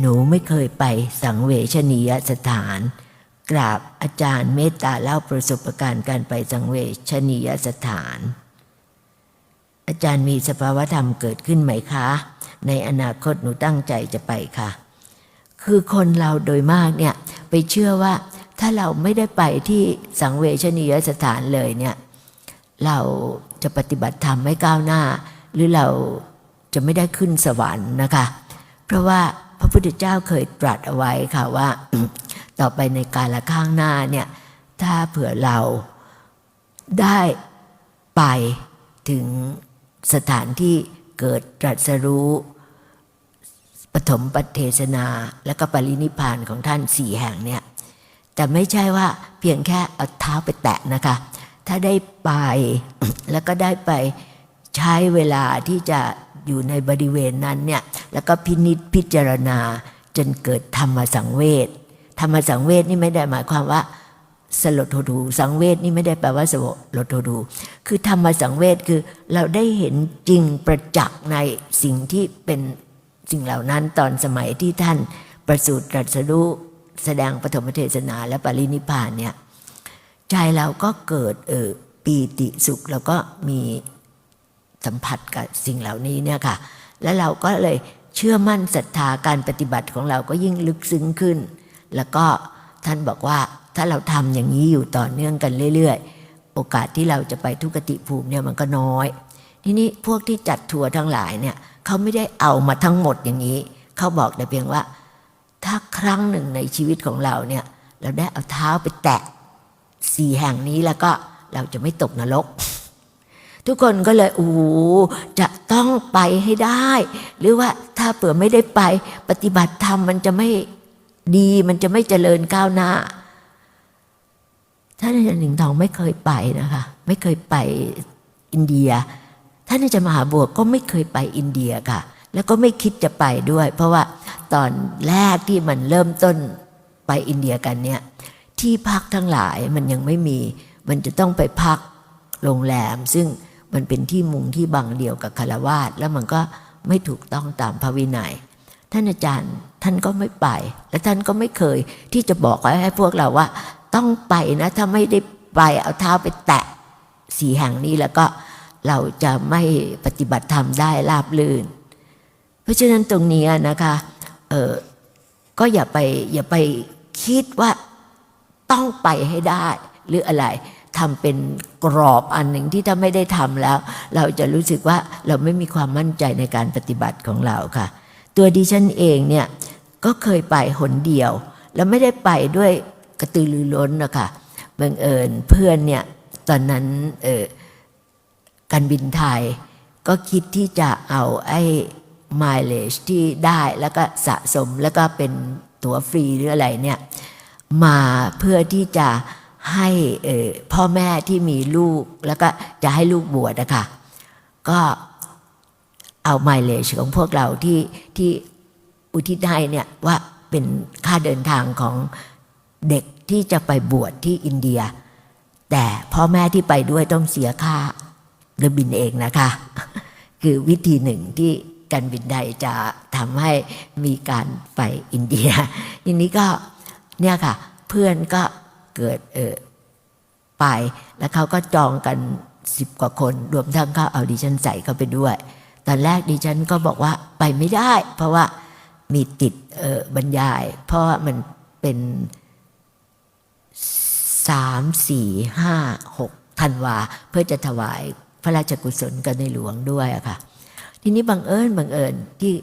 หนูไม่เคยไปสังเวชนียสถาน กราบอาจารย์เมตตาเล่าประสบการณ์การไปสังเวชนียสถาน อาจารย์มีสภาวธรรมเกิดขึ้นไหมคะ ในอนาคตหนูตั้งใจจะไปค่ะ คือคนเราโดยมากเนี่ยไปเชื่อว่าถ้าเราไม่ได้ไปที่สังเวชนียสถานเลยเนี่ยเราจะปฏิบัติธรรมไม่ก้าวหน้า หรือเราจะไม่ได้ขึ้นสวรรค์นะคะ เพราะว่า พระพุทธเจ้าเคยตรัสเอาไว้ค่ะว่า ต่อไปในการลข้างหน้าเนี่ยถ้าเผื่อเราได้ไปถึงสถานที่เกิดตรัสรู้ปฐมปัเทศนาและก็ปรินิพานของท่านสี่แห่งเนี่ยแต่ไม่ใช่ว่าเพียงแค่เอาเท้าไปแตะนะคะ ถ้าได้ไปแล้วก็ได้ไปใช้เวลาที่จะ อยู่ในบริเวณนั้นเนี่ยแล้วก็พินิจพิจารณาจนเกิดธรรมสังเวชธรรมสังเวชนี่ไม่ได้หมายความว่าสลดโทดูสังเวชนี่ไม่ได้แปลว่าสลดโทดูคือธรรมสังเวชคือเราได้เห็นจริงประจักษ์ในสิ่งที่เป็นสิ่งเหล่านั้นตอนสมัยที่ท่านประสูติตรัสรู้แสดงปฐมเทศนาและปรินิพพานเนี่ยใจเราก็เกิดเออปีติสุขแล้วก็มี สัมผัสกับสิ่งเหล่านี้เนี่ยค่ะ แล้วเราก็เลยเชื่อมั่นศรัทธาการปฏิบัติของเราก็ยิ่งลึกซึ้งขึ้น แล้วก็ท่านบอกว่าถ้าเราทำอย่างนี้อยู่ต่อเนื่องกันเรื่อย ๆ โอกาสที่เราจะไปทุกขติภูมิเนี่ยมันก็น้อย ทีนี้พวกที่จัดทัวร์ทั้งหลายเนี่ยเขาไม่ได้เอามาทั้งหมดอย่างนี้ เขาบอกแต่เพียงว่า ถ้าครั้งหนึ่งในชีวิตของเราเนี่ยเราได้เอาเท้าไปแตะสี่แห่งนี้แล้วก็เราจะไม่ตกนรก ทุกคนก็เลยโอ้โหจะต้องไปให้ได้ หรือว่าถ้าเผื่อไม่ได้ไปปฏิบัติธรรมมันจะไม่ดีมันจะไม่เจริญก้าวหน้าท่านอาจารย์หนิงทองไม่เคยไปนะคะ ไม่เคยไปอินเดีย ท่านอาจารย์มหาบัวก็ไม่เคยไปอินเดียค่ะ แล้วก็ไม่คิดจะไปด้วย เพราะว่าตอนแรกที่มันเริ่มต้นไปอินเดียกันเนี่ยที่พักทั้งหลายมันยังไม่มี มันจะต้องไปพักโรงแรม ซึ่ง มันเป็นที่มุงที่บังเดียวกับคารวาสแล้วมันก็ไม่ถูกต้องตามพระวินัย ท่านอาจารย์ท่านก็ไม่ไป และท่านก็ไม่เคยที่จะบอกให้พวกเราว่า ต้องไปนะถ้าไม่ได้ไปเอาเท้าไปแตะสีแห่งนี้แล้วก็เราจะไม่ปฏิบัติธรรมได้ราบลื่น เพราะฉะนั้นตรงนี้นะคะเออก็อย่าไปอย่าไปคิดว่าต้องไปให้ได้หรืออะไร ทำเป็นกรอบอันหนึ่งที่ถ้าไม่ได้ทำแล้ว เราจะรู้สึกว่าเราไม่มีความมั่นใจในการปฏิบัติของเราค่ะ ตัวดิฉันเองเนี่ยก็เคยไปหนเดียว แล้วไม่ได้ไปด้วยกระตือรือร้นนะคะบังเอิญเพื่อนเนี่ยตอนนั้นเออการบินไทย ก็คิดที่จะเอาไอ้ mileage ที่ได้แล้วก็สะสมแล้วก็เป็นตั๋วฟรีหรืออะไรเนี่ยมาเพื่อที่จะ ให้พ่อแม่ที่มีลูกแล้วก็จะให้ลูกบวชนะคะก็เอา mileage ของพวกเราที่ที่อุทิศให้เนี่ยว่าเป็นค่าเดินทางของเด็กที่จะไปบวชที่อินเดีย แต่พ่อแม่ที่ไปด้วยต้องเสียค่าเรือบินเองนะคะ คือวิธีหนึ่งที่การบินไทยจะทำให้มีการไปอินเดียทีนี้ก็เนี่ยค่ะ เพื่อนก็ เกิดเออไป แล้วเขาก็จองกันสิบกว่าคน รวมทั้งเขาเอาดิฉันใส่เข้าไปด้วย ตอนแรกดิฉันก็บอกว่าไปไม่ได้ เพราะว่ามีติดเออบรรยาย เพราะว่ามันเป็นสามสี่ห้าหกธันวา เพื่อจะถวายพระราชกุศลกับในหลวงด้วยอะค่ะ ทีนี้บังเอิญบังเอิญที่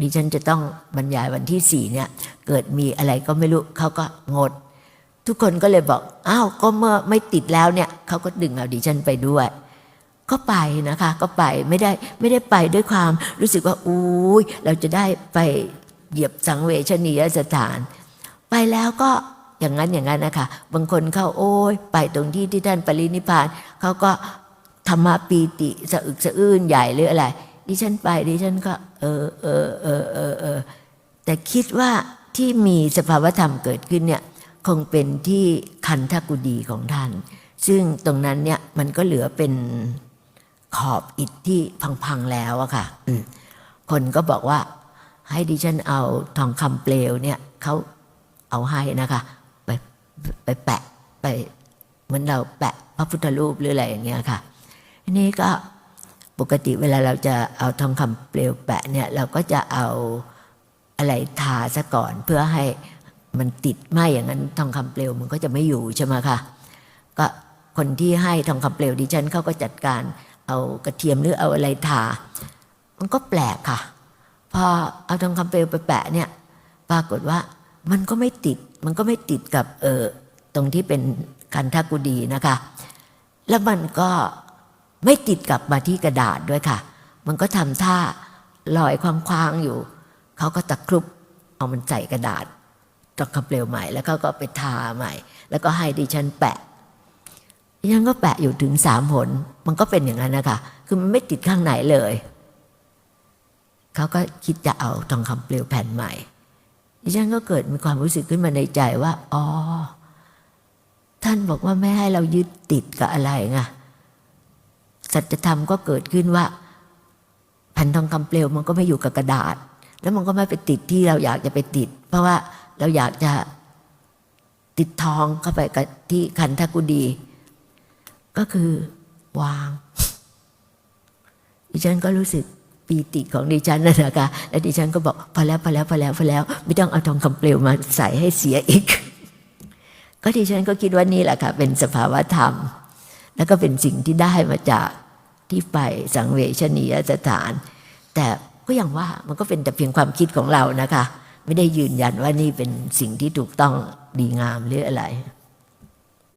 ดิฉันจะต้องบรรยายวันที่สี่เนี่ย เกิดมีอะไรก็ไม่รู้เขาก็งด ทุกคนก็เลยบอกอ้าวก็เมื่อไม่ติดแล้วเนี่ยเขาก็ดึงเอาดิฉันไปด้วย ก็ไปนะคะ ก็ไปไม่ได้ไม่ได้ไปด้วยความรู้สึกว่าอุ้ยเราจะได้ไปเหยียบสังเวชนียสถาน ไปแล้วก็อย่างนั้นอย่างนั้นนะคะบางคนเข้าโอ้ยไปตรงที่ที่ท่านปรินิพานเขาก็ธรรมปีติสะอึกสะอื้นใหญ่หรืออะไร ดิฉันไปดิฉันก็ เออเออเออเออเออแต่คิดว่าที่มีสภาวธรรมเกิดขึ้นเนี่ย คงเป็นที่คันทกุดีของท่าน ซึ่งตรงนั้นเนี่ยมันก็เหลือเป็นขอบอิฐที่พังๆแล้วอะค่ะคนก็บอกว่าให้ดิฉันเอาทองคำเปลวเนี่ยเขาเอาให้นะคะไปไปแปะไปเหมือนเราแปะพระพุทธรูปหรืออะไรอย่างเงี้ยค่ะทีนี้ก็ปกติเวลาเราจะเอาทองคำเปลวแปะเนี่ยเราก็จะเอาอะไรทาซะก่อนเพื่อให้ มันติดไม่อย่างนั้นทองคำเปลวมันก็จะไม่อยู่ใช่ไหมคะก็คนที่ให้ทองคำเปลวดิฉันเขาก็จัดการเอากระเทียมหรือเอาอะไรทา มันก็แปลกค่ะ พอเอาทองคำเปลวไปแปะเนี่ยปรากฏว่ามันก็ไม่ติดมันก็ไม่ติดกับเออตรงที่เป็นคันทกุดีนะคะ แล้วมันก็ไม่ติดกลับมาที่กระดาษด้วยค่ะ มันก็ทำท่าลอยคว้างๆอยู่ เขาก็ตะครุบเอามันใส่กระดาษ ตอกคำเปลวใหม่ แล้วเขาก็ไปทาใหม่ แล้วก็ให้ดิฉันแปะดิฉันก็แปะอยู่ถึงสามผลมันก็เป็นอย่างนั้นนะคะคือมันไม่ติดข้างไหนเลยเขาก็คิดจะเอาทองคำเปลวแผ่นใหม่ดิฉันก็เกิดมีความรู้สึกขึ้นมาในใจว่าอ๋อท่านบอกว่าไม่ให้เรายึดติดกับอะไรไงสัจธรรมก็เกิดขึ้นว่าแผ่นทองคำเปลวมันก็ไม่อยู่กับกระดาษ แล้วมันก็ไม่ไปติดที่เราอยากจะไปติด เพราะว่า เราอยากจะติดทองเข้าไปที่คันทกุดี ก็คือวาง ดิฉันก็รู้สึกปีติของดิฉันนะนะคะแล้วดิฉันก็บอกพอแล้วพอแล้วพอแล้วพอแล้ว ไม่ต้องเอาทองคำเปลวมาใส่ให้เสียอีก ก็ดิฉันก็คิดว่านี่แหละค่ะ เป็นสภาวะธรรม แล้วก็เป็นสิ่งที่ได้มาจากที่ไปสังเวชนียสถาน แต่ก็อย่างว่ามันก็เป็นแต่เพียงความคิดของเรานะคะ ไม่ได้ยืนยันว่านี่เป็นสิ่งที่ถูกต้องดีงามหรืออะไร